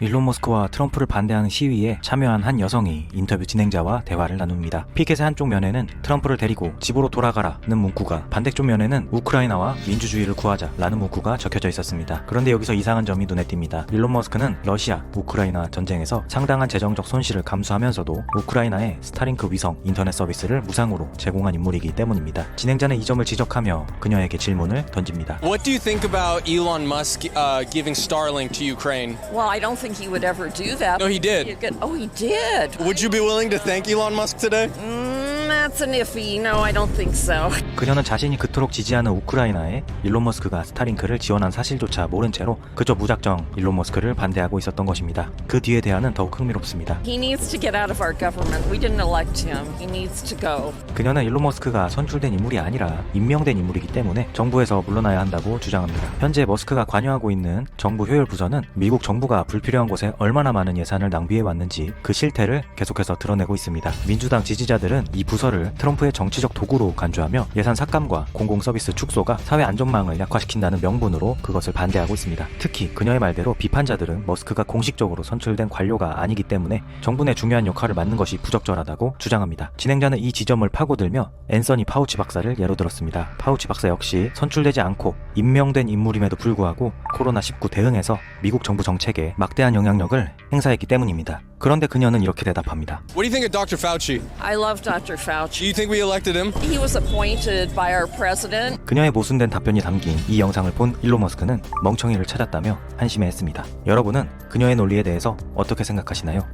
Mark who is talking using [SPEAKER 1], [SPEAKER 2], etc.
[SPEAKER 1] 일론 머스크와 트럼프를 반대하는 시위에 참여한 한 여성이 인터뷰 진행자와 대화를 나눕니다. 피켓의 한쪽 면에는 트럼프를 데리고 집으로 돌아가라는 문구가 반대쪽 면에는 우크라이나와 민주주의를 구하자라는 문구가 적혀져 있었습니다. 그런데 여기서 이상한 점이 눈에 띕니다. 일론 머스크는 러시아, 우크라이나 전쟁에서 상당한 재정적 손실을 감수하면서도 우크라이나에 스타링크 위성 인터넷 서비스를 무상으로 제공한 인물이기 때문입니다. 진행자는 이 점을 지적하며 그녀에게 질문을 던집니다.
[SPEAKER 2] What do you think about Elon Musk uh, giving Starlink to Ukraine?
[SPEAKER 3] Well, I don't think he would ever do that.
[SPEAKER 2] No, he did.
[SPEAKER 3] Could- oh, he did.
[SPEAKER 2] Would you be willing to thank Elon Musk today?
[SPEAKER 3] Mm, that's an iffy. No, I don't think so.
[SPEAKER 1] 그녀는 자신이 그토록 지지하는 우크라이나에 일론 머스크가 스타링크를 지원한 사실조차 모른 채로 그저 무작정 일론 머스크를 반대하고 있었던 것입니다. 그 뒤에 대화는 더욱 흥미롭습니다.
[SPEAKER 3] He needs to get out of our government. We didn't elect him. He needs to go.
[SPEAKER 1] 그녀는 일론 머스크가 선출된 인물이 아니라 임명된 인물이기 때문에 정부에서 물러나야 한다고 주장합니다. 현재 머스크가 관여하고 있는 정부 효율 부서는 미국 정부가 불필요한 곳에 얼마나 많은 예산을 낭비해 왔는지 그 실태를 계속해서 드러내고 있습니다. 민주당 지지자들은 이 부서 를 트럼프의 정치적 도구로 간주하며 예산 삭감과 공공 서비스 축소가 사회 안전망을 약화시킨다는 명분으로 그것을 반대하고 있습니다. 특히 그녀의 말대로 비판자들은 머스크가 공식적으로 선출된 관료가 아니기 때문에 정부 내 중요한 역할을 맡는 것이 부적절하다고 주장합니다. 진행자는 이 지점을 파고들며 앤서니 파우치 박사를 예로 들었습니다. 파우치 박사 역시 선출되지 않고 임명된 인물임에도 불구하고 코로나19 대응에서 미국 정부 정책에 막대한 영향력을 행사했기 때문입니다. 그런데 그녀는 이렇게 대답합니다.
[SPEAKER 2] What do you think of Dr. Fauci?
[SPEAKER 3] I love Dr.
[SPEAKER 2] Do
[SPEAKER 3] Fauci.
[SPEAKER 2] you think we elected him?
[SPEAKER 3] He was appointed by our president.
[SPEAKER 1] 그녀의 모순된 답변이 담긴 이 영상을 본 일론 머스크는 멍청이를 찾았다며 한심해했습니다. 여러분은 그녀의 논리에 대해서 어떻게 생각하시나요?